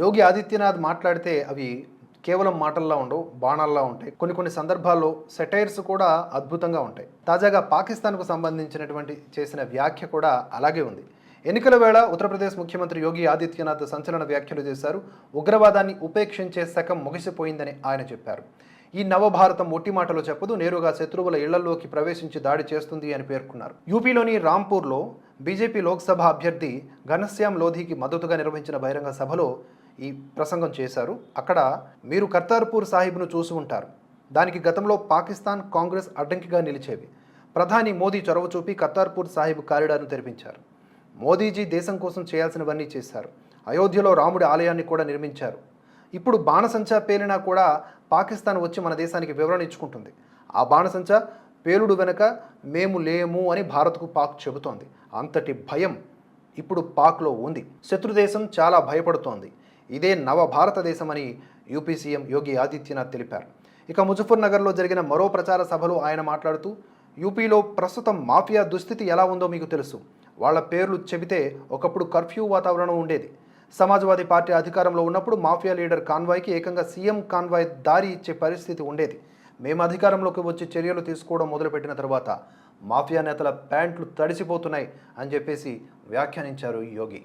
యోగి ఆదిత్యనాథ్ మాట్లాడితే అవి కేవలం మాటల్లా ఉండవు బాణాల్లా ఉంటాయి. కొన్ని కొన్ని సందర్భాల్లో సెటైర్స్ కూడా అద్భుతంగా ఉంటాయి. తాజాగా పాకిస్తాన్కు సంబంధించినటువంటి చేసిన వ్యాఖ్య కూడా అలాగే ఉంది. ఎన్నికల వేళ ఉత్తరప్రదేశ్ ముఖ్యమంత్రి యోగి ఆదిత్యనాథ్ సంచలన వ్యాఖ్యలు చేశారు. ఉగ్రవాదాన్ని ఉపేక్షించే శకం ముగిసిపోయిందని ఆయన చెప్పారు. ఈ నవభారతం ఒట్టి మాటలో చెప్పదు నేరుగా శత్రువుల ఇళ్ళలోకి ప్రవేశించి దాడి చేస్తుంది అని పేర్కొన్నారు. యూపీలోని రాంపూర్లో బీజేపీ లోక్సభ అభ్యర్థి ఘనశ్యామ్ లోధికి మద్దతుగా నిర్వహించిన బహిరంగ సభలో ఈ ప్రసంగం చేశారు. అక్కడ మీరు కర్తార్పూర్ సాహిబ్ను చూసి ఉంటారు. దానికి గతంలో పాకిస్తాన్ కాంగ్రెస్ అడ్డంకిగా నిలిచేవి. ప్రధాని మోదీ చొరవ చూపి కర్తార్పూర్ సాహిబ్ కారిడార్ను తెరిపించారు. మోదీజీ దేశం కోసం చేయాల్సినవన్నీ చేశారు. అయోధ్యలో రాముడి ఆలయాన్ని కూడా నిర్మించారు. ఇప్పుడు బాణసంచా పేలినా కూడా పాకిస్తాన్ వచ్చి మన దేశానికి వివరణ ఇచ్చుకుంటుంది. ఆ బాణసంచా పేలుడు వెనుక మేము లేము అని భారత్కు పాక్ చెబుతోంది. అంతటి భయం ఇప్పుడు పాక్లో ఉంది. శత్రుదేశం చాలా భయపడుతోంది. ఇదే నవ భారతదేశం అని యూపీ సీఎం యోగి ఆదిత్యనాథ్ తెలిపారు. ఇక ముజఫర్నగర్లో జరిగిన మరో ప్రచార సభలో ఆయన మాట్లాడుతూ యూపీలో ప్రస్తుతం మాఫియా దుస్థితి ఎలా ఉందో మీకు తెలుసు. వాళ్ళ పేర్లు చెబితే ఒకప్పుడు కర్ఫ్యూ వాతావరణం ఉండేది. సమాజ్వాదీ పార్టీ అధికారంలో ఉన్నప్పుడు మాఫియా లీడర్ కాన్వాయ్కి ఏకంగా సీఎం కాన్వాయ్ దారి ఇచ్చే పరిస్థితి ఉండేది. మేము అధికారంలోకి వచ్చి చర్యలు తీసుకోవడం మొదలుపెట్టిన తర్వాత మాఫియా నేతల ప్యాంట్లు తడిసిపోతున్నాయి అని చెప్పేసి వ్యాఖ్యానించారు యోగి.